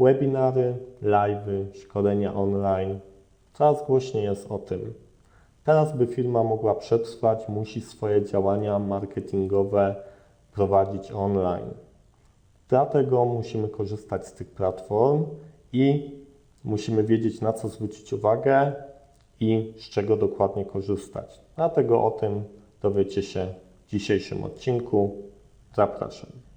Webinary, live'y, szkolenia online. Coraz głośniej jest o tym. Teraz, by firma mogła przetrwać, musi swoje działania marketingowe prowadzić online. Dlatego musimy korzystać z tych platform i musimy wiedzieć, na co zwrócić uwagę i z czego dokładnie korzystać. Dlatego o tym dowiecie się w dzisiejszym odcinku. Zapraszam.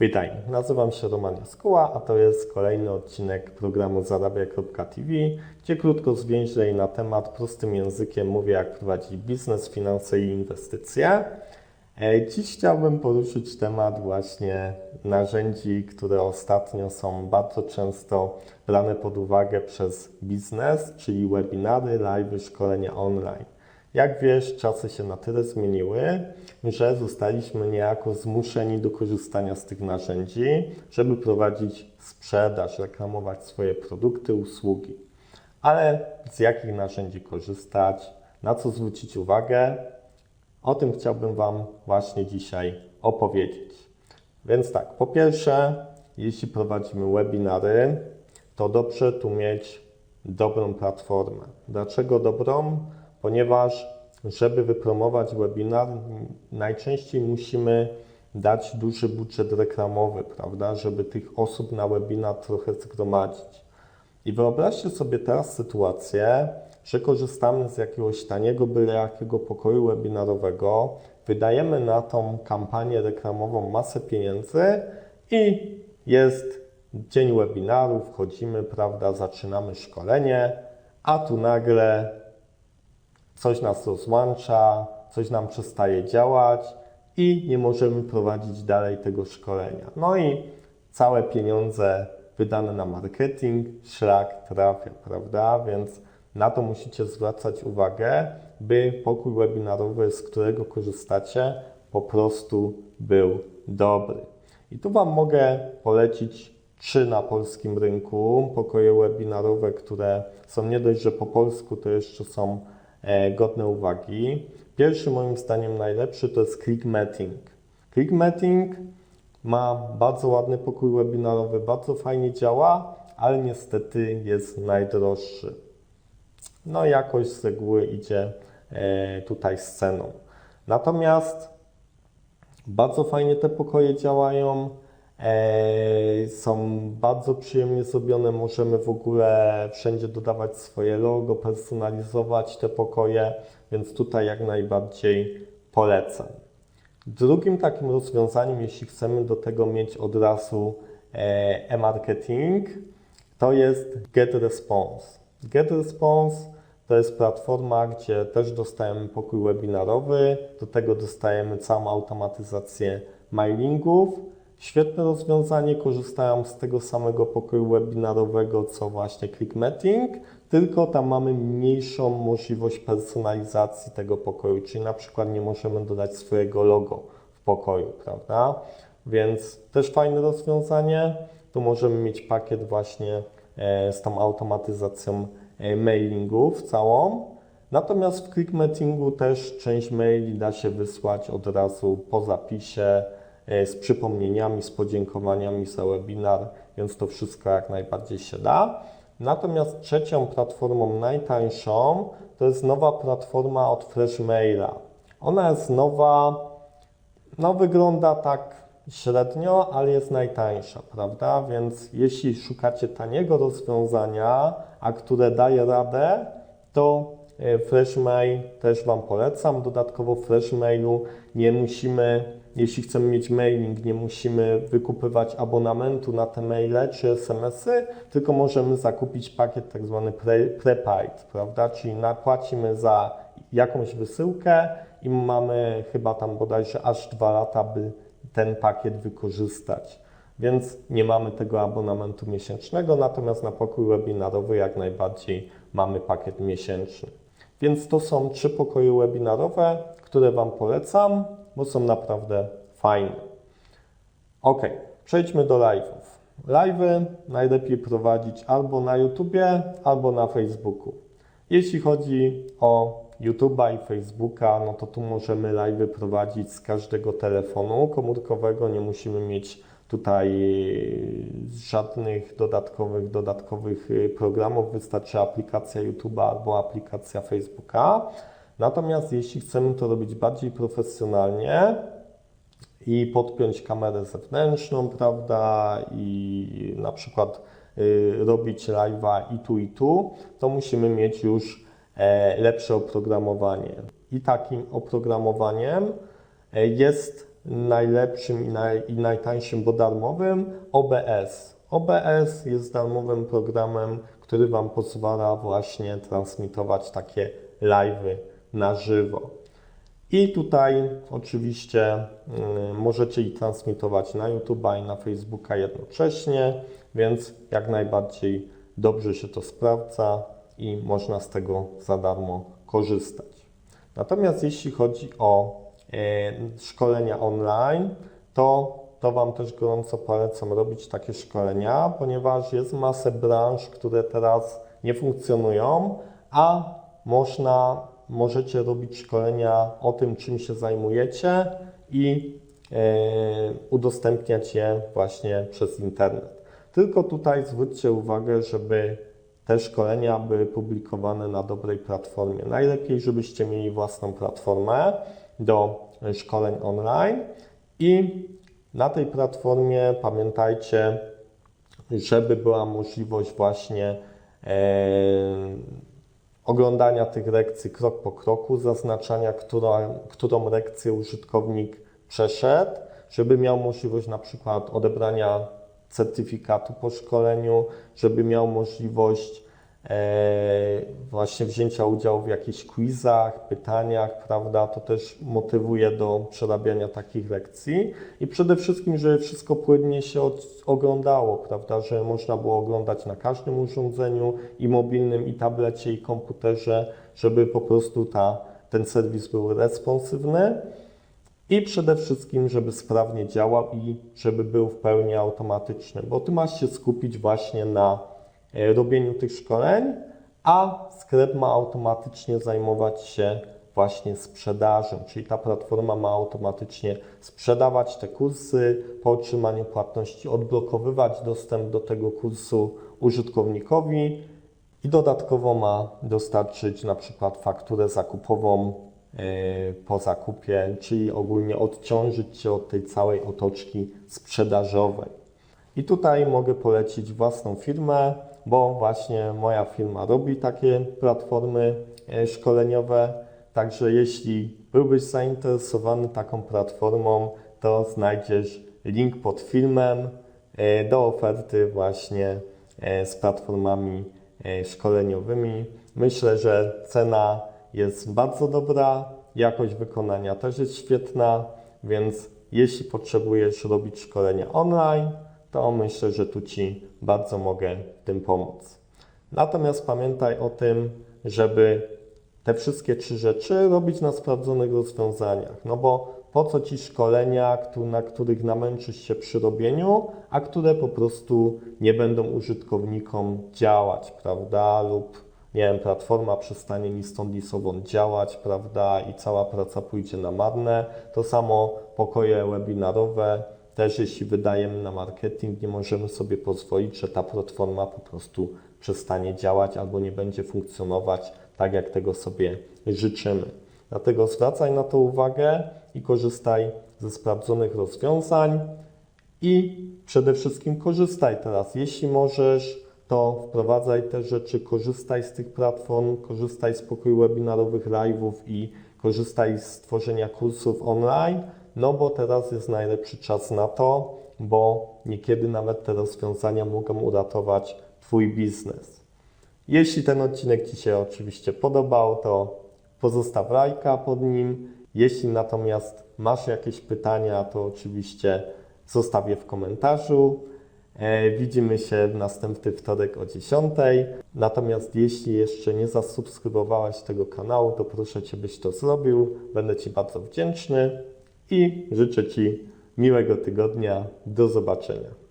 Witaj, nazywam się Roman Jaskóła, a to jest kolejny odcinek programu Zarabiaj.tv, gdzie krótko zwięźlej na temat prostym językiem mówię, jak prowadzić biznes, finanse i inwestycje. E, Dziś chciałbym poruszyć temat właśnie narzędzi, które ostatnio są bardzo często brane pod uwagę przez biznes, czyli webinary, live, szkolenia online. Jak wiesz, czasy się na tyle zmieniły, że zostaliśmy niejako zmuszeni do korzystania z tych narzędzi, żeby prowadzić sprzedaż, reklamować swoje produkty, usługi. Ale z jakich narzędzi korzystać, na co zwrócić uwagę, o tym chciałbym Wam właśnie dzisiaj opowiedzieć. Więc tak, po pierwsze, jeśli prowadzimy webinary, to dobrze tu mieć dobrą platformę. Dlaczego dobrą? Ponieważ, żeby wypromować webinar, najczęściej musimy dać duży budżet reklamowy, prawda, żeby tych osób na webinar trochę zgromadzić. I wyobraźcie sobie teraz sytuację, że korzystamy z jakiegoś taniego, byle jakiego pokoju webinarowego, wydajemy na tą kampanię reklamową masę pieniędzy i jest dzień webinaru, wchodzimy, prawda, zaczynamy szkolenie, a tu nagle coś nas rozłącza, coś nam przestaje działać i nie możemy prowadzić dalej tego szkolenia. No i całe pieniądze wydane na marketing, szlak trafia, prawda? Więc na to musicie zwracać uwagę, by pokój webinarowy, z którego korzystacie, po prostu był dobry. I tu Wam mogę polecić trzy na polskim rynku pokoje webinarowe, które są nie dość, że po polsku, to jeszcze są godne uwagi. Pierwszy moim zdaniem najlepszy to jest ClickMeeting. ClickMeeting ma bardzo ładny pokój webinarowy, bardzo fajnie działa, ale niestety jest najdroższy. No jakoś z reguły idzie e, tutaj z ceną. Natomiast bardzo fajnie te pokoje działają, e, są bardzo przyjemnie zrobione, możemy w ogóle wszędzie dodawać swoje logo, personalizować te pokoje, więc tutaj jak najbardziej polecam. Drugim takim rozwiązaniem, jeśli chcemy do tego mieć od razu e, e-marketing, to jest GetResponse. GetResponse to jest platforma, gdzie też dostajemy pokój webinarowy, do tego dostajemy całą automatyzację mailingów. Świetne rozwiązanie, korzystają z tego samego pokoju webinarowego, co właśnie ClickMeeting, tylko tam mamy mniejszą możliwość personalizacji tego pokoju, czyli na przykład nie możemy dodać swojego logo w pokoju, prawda? Więc też fajne rozwiązanie. Tu możemy mieć pakiet właśnie e, z tą automatyzacją e, mailingów całą. Natomiast w ClickMeetingu też część maili da się wysłać od razu po zapisie z przypomnieniami, z podziękowaniami za webinar, więc to wszystko jak najbardziej się da. Natomiast trzecią platformą najtańszą to jest nowa platforma od Freshmaila. Ona jest nowa, no wygląda tak średnio, ale jest najtańsza, prawda? Więc jeśli szukacie taniego rozwiązania, a które daje radę, to e, Freshmail też Wam polecam. Dodatkowo w Freshmailu nie musimy, jeśli chcemy mieć mailing, nie musimy wykupywać abonamentu na te maile czy SMS-y, tylko możemy zakupić pakiet tak zwany pre, prepaid, prawda? Czyli napłacimy za jakąś wysyłkę i mamy chyba tam bodajże aż dwa lata, by ten pakiet wykorzystać. Więc nie mamy tego abonamentu miesięcznego, natomiast na pokój webinarowy jak najbardziej mamy pakiet miesięczny. Więc to są trzy pokoje webinarowe, które Wam polecam, bo są naprawdę fajne. Ok, przejdźmy do live'ów. Live'y najlepiej prowadzić albo na YouTubie, albo na Facebooku. Jeśli chodzi o YouTube'a i Facebooka, no to tu możemy live prowadzić z każdego telefonu komórkowego. Nie musimy mieć tutaj żadnych dodatkowych, dodatkowych y, programów. Wystarczy aplikacja YouTube'a albo aplikacja Facebooka. Natomiast jeśli chcemy to robić bardziej profesjonalnie i podpiąć kamerę zewnętrzną, prawda, i na przykład y, robić live'a i tu, i tu, to musimy mieć już e, lepsze oprogramowanie. I takim oprogramowaniem e, jest najlepszym i, naj, i najtańszym, bo darmowym OBS. OBS jest darmowym programem, który Wam pozwala właśnie transmitować takie live'y na żywo. I tutaj oczywiście mm, możecie i transmitować na YouTube'a i na Facebooka jednocześnie, więc jak najbardziej dobrze się to sprawdza i można z tego za darmo korzystać. Natomiast jeśli chodzi o e, szkolenia online, to, to Wam też gorąco polecam robić takie szkolenia, ponieważ jest masę branż, które teraz nie funkcjonują, a można możecie robić szkolenia o tym, czym się zajmujecie i e, udostępniać je właśnie przez internet. Tylko tutaj zwróćcie uwagę, żeby te szkolenia były publikowane na dobrej platformie. Najlepiej, żebyście mieli własną platformę do szkoleń online i na tej platformie pamiętajcie, żeby była możliwość właśnie e, oglądania tych lekcji krok po kroku, zaznaczania, która, którą lekcję użytkownik przeszedł, żeby miał możliwość na przykład odebrania certyfikatu po szkoleniu, żeby miał możliwość właśnie wzięcia udziału w jakichś quizach, pytaniach, prawda? To też motywuje do przerabiania takich lekcji i przede wszystkim, żeby wszystko płynnie się oglądało, prawda? Że można było oglądać na każdym urządzeniu i mobilnym, i tablecie, i komputerze, żeby po prostu ta, ten serwis był responsywny. I przede wszystkim, żeby sprawnie działał i żeby był w pełni automatyczny, bo ty masz się skupić właśnie na e, robieniu tych szkoleń, a sklep ma automatycznie zajmować się właśnie sprzedażą, czyli ta platforma ma automatycznie sprzedawać te kursy, po otrzymaniu płatności odblokowywać dostęp do tego kursu użytkownikowi i dodatkowo ma dostarczyć na przykład fakturę zakupową e, po zakupie, czyli ogólnie odciążyć się od tej całej otoczki sprzedażowej. I tutaj mogę polecić własną firmę, bo właśnie moja firma robi takie platformy e, szkoleniowe. Także jeśli byłbyś zainteresowany taką platformą, to znajdziesz link pod filmem e, do oferty właśnie e, z platformami szkoleniowymi. Myślę, że cena jest bardzo dobra, jakość wykonania też jest świetna, więc jeśli potrzebujesz robić szkolenia online, to myślę, że tu Ci bardzo mogę w tym pomóc. Natomiast pamiętaj o tym, żeby te wszystkie trzy rzeczy robić na sprawdzonych rozwiązaniach. No bo po co Ci szkolenia, na których namęczysz się przy robieniu, a które po prostu nie będą użytkownikom działać, prawda? Lub nie wiem, platforma przestanie ni stąd ni sowąd działać, prawda? I cała praca pójdzie na marne. To samo pokoje webinarowe też jeśli wydajemy na marketing, nie możemy sobie pozwolić, że ta platforma po prostu przestanie działać albo nie będzie funkcjonować tak, jak tego sobie życzymy. Dlatego zwracaj na to uwagę i korzystaj ze sprawdzonych rozwiązań i przede wszystkim korzystaj teraz. Jeśli możesz, to wprowadzaj te rzeczy, korzystaj z tych platform, korzystaj z pokoju webinarowych, live'ów i korzystaj z tworzenia kursów online no bo teraz jest najlepszy czas na to, bo niekiedy nawet te rozwiązania mogą uratować Twój biznes. Jeśli ten odcinek Ci się oczywiście podobał, to pozostaw lajka pod nim. Jeśli natomiast masz jakieś pytania, to oczywiście zostawię w komentarzu. E, widzimy się w następny wtorek o 10. Natomiast jeśli jeszcze nie zasubskrybowałeś tego kanału, to proszę Cię, byś to zrobił. Będę Ci bardzo wdzięczny i życzę Ci miłego tygodnia. Do zobaczenia.